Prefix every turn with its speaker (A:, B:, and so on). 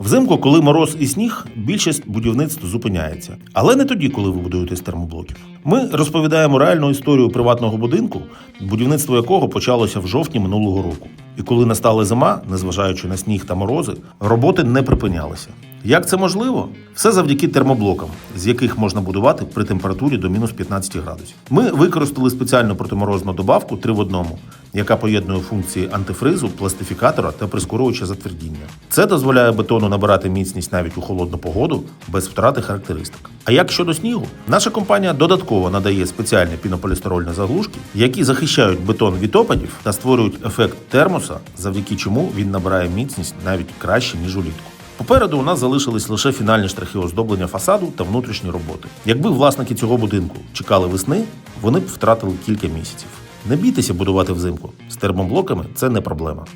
A: Взимку, коли мороз і сніг, більшість будівництв зупиняється. Але не тоді, коли ви будуєте з термоблоків. Ми розповідаємо реальну історію приватного будинку, будівництво якого почалося в жовтні минулого року. І коли настала зима, незважаючи на сніг та морози, роботи не припинялися. Як це можливо? Все завдяки термоблокам, з яких можна будувати при температурі до мінус 15 градусів. Ми використали спеціальну протиморозну добавку 3 в одному, яка поєднує функції антифризу, пластифікатора та прискорювача затвердіння. Це дозволяє бетону набирати міцність навіть у холодну погоду без втрати характеристик. А як щодо снігу, наша компанія додатково надає спеціальні пінополістирольні заглушки, які захищають бетон від опадів та створюють ефект термоса, завдяки чому він набирає міцність навіть краще ніж улітку. Попереду у нас залишились лише фінальні штрихи оздоблення фасаду та внутрішні роботи. Якби власники цього будинку чекали весни, вони б втратили кілька місяців. Не бійтеся будувати взимку. З термоблоками це не проблема.